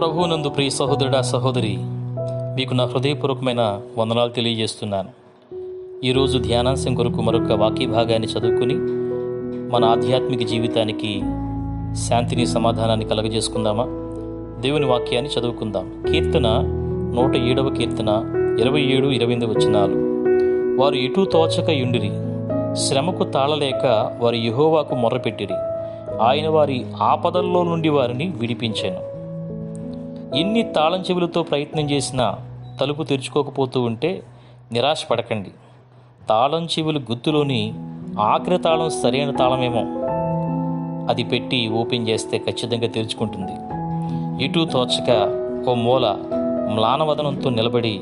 ప్రభువునందు ప్రియ సహోదరుడా సహోదరి మీకు నా హృదయపూర్వకమైన వందనాలు తెలియజేస్తున్నాను. ఈరోజు ధ్యానాంశం కొరకు మరొక వాక్య భాగాన్ని చదువుకుని మన ఆధ్యాత్మిక జీవితానికి శాంతిని సమాధానాన్ని కలగజేసుకుందామా? దేవుని వాక్యాన్ని చదువుకుందాం. కీర్తన నూట ఏడవ కీర్తన ఇరవై ఏడు ఇరవై ఎనిమిది వచనాలు. వారు ఎటూ తోచక యుండిరి శ్రమకు తాళలేక వారి యహోవాకు మొర్రపెట్టిరి. ఆయన వారి ఆపదల్లో నుండి వారిని విడిపించాను. ఎన్ని తాళం చెవులతో ప్రయత్నం చేసినా తలుపు తెరుచుకోకపోతూ ఉంటే నిరాశ పడకండి తాళం చెవులు గుత్తులోని ఆఖరి తాళం సరైన తాళమేమో. అది పెట్టి ఓపెన్ చేస్తే ఖచ్చితంగా తెరుచుకుంటుంది. ఇటు తోచక ఓ మూల మ్లానవదనంతో నిలబడి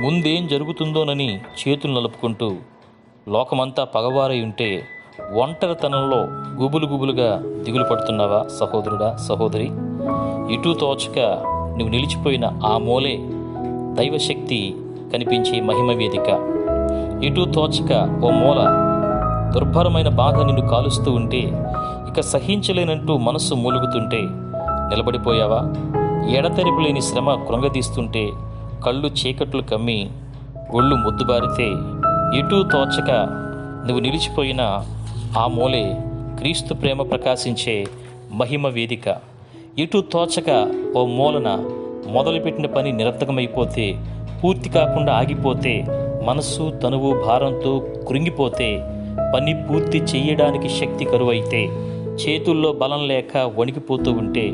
ముందేం జరుగుతుందోనని చేతులు నలుపుకుంటూ లోకమంతా పగవారై ఉంటే ఒంటరితనంలో గుబులు గుబులుగా దిగులు పడుతున్నావా సహోదరుడా సహోదరి? ఇటు తోచక నువ్వు నిలిచిపోయిన ఆ మూలే దైవశక్తి కనిపించే మహిమ వేదిక. ఇటు తోచక ఓ మూల దుర్భరమైన బాధ నిన్ను కాలుస్తూ ఉంటే ఇక సహించలేనంటూ మనస్సు మూలుగుతుంటే నిలబడిపోయావా? ఎడతెరిపి లేని శ్రమ కృంగదీస్తుంటే కళ్ళు చీకట్లు కమ్మి ఒళ్ళు ముద్దుబారితే ఇటు తోచక నువ్వు నిలిచిపోయిన ఆ మూలే క్రీస్తు ప్రేమ ప్రకాశించే మహిమ వేదిక. ఇటు తోచక ఓ మూలన మొదలుపెట్టిన పని నిరర్థకమైపోతే పూర్తి కాకుండా ఆగిపోతే మనస్సు తనువు భారంతో కృంగిపోతే పని పూర్తి చేయడానికి శక్తి కరువైతే చేతుల్లో బలం లేక వణికిపోతూ ఉంటే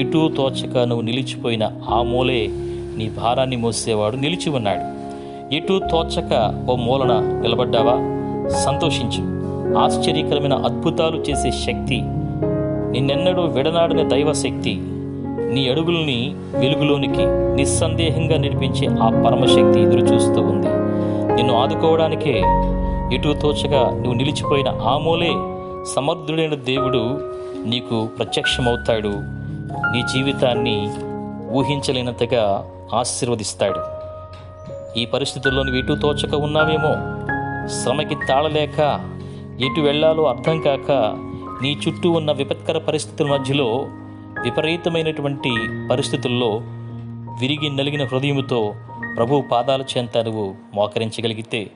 ఇటు తోచక నువ్వు నిలిచిపోయిన ఆ మూలే నీ భారాన్ని మోసేవాడు నిలిచి ఉన్నాడు. ఇటు తోచక ఓ మూలన నిలబడ్డావా? సంతోషించు. ఆశ్చర్యకరమైన అద్భుతాలు చేసే శక్తి నిన్నెన్నడూ విడనాడిన దైవశక్తి నీ అడుగుల్ని వెలుగులోనికి నిస్సందేహంగా నడిపించే ఆ పరమశక్తి ఎదురు చూస్తూ ఉంది. నిన్ను ఆదుకోవడానికే ఎటు తోచగా నువ్వు నిలిచిపోయిన ఆ మూలే సమర్థుడైన దేవుడు నీకు ప్రత్యక్షమవుతాడు. నీ జీవితాన్ని ఊహించలేనంతగా ఆశీర్వదిస్తాడు. ఈ పరిస్థితుల్లో నువ్వు ఎటు తోచక ఉన్నావేమో? శ్రమకి తాళలేక ఎటు వెళ్ళాలో అర్థం కాక నీ చుట్టూ ఉన్న విపత్కర పరిస్థితుల మధ్యలో విపరీతమైనటువంటి పరిస్థితుల్లో విరిగి నలిగిన హృదయముతో ప్రభు పాదాల చెంత నువ్వు మోకరించగలిగితే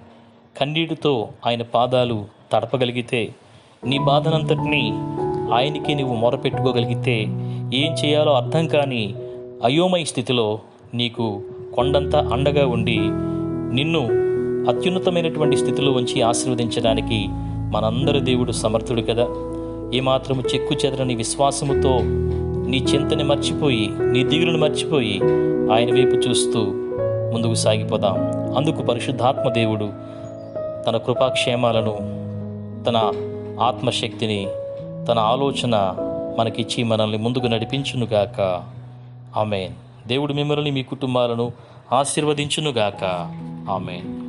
కన్నీటితో ఆయన పాదాలు తడపగలిగితే నీ బాధనంతటినీ ఆయనకి నువ్వు మొరపెట్టుకోగలిగితే ఏం చేయాలో అర్థం కాని అయోమయ స్థితిలో నీకు కొండంతా అండగా ఉండి నిన్ను అత్యున్నతమైనటువంటి స్థితిలో ఉంచి ఆశీర్వదించడానికి మనందరి దేవుడు సమర్థుడు కదా. ఏమాత్రము చెక్కు చెదరని విశ్వాసముతో నీ చింతని మర్చిపోయి నీ దిగులను మర్చిపోయి ఆయన వైపు చూస్తూ ముందుకు సాగిపోదాం. అందుకు పరిశుద్ధాత్మ దేవుడు తన కృపాక్షేమాలను తన ఆత్మశక్తిని తన ఆలోచన మనకిచ్చి మనల్ని ముందుకు నడిపించునుగాక. ఆమెన్. దేవుడు మిమ్మల్ని మీ కుటుంబాలను ఆశీర్వదించునుగాక. ఆమెన్.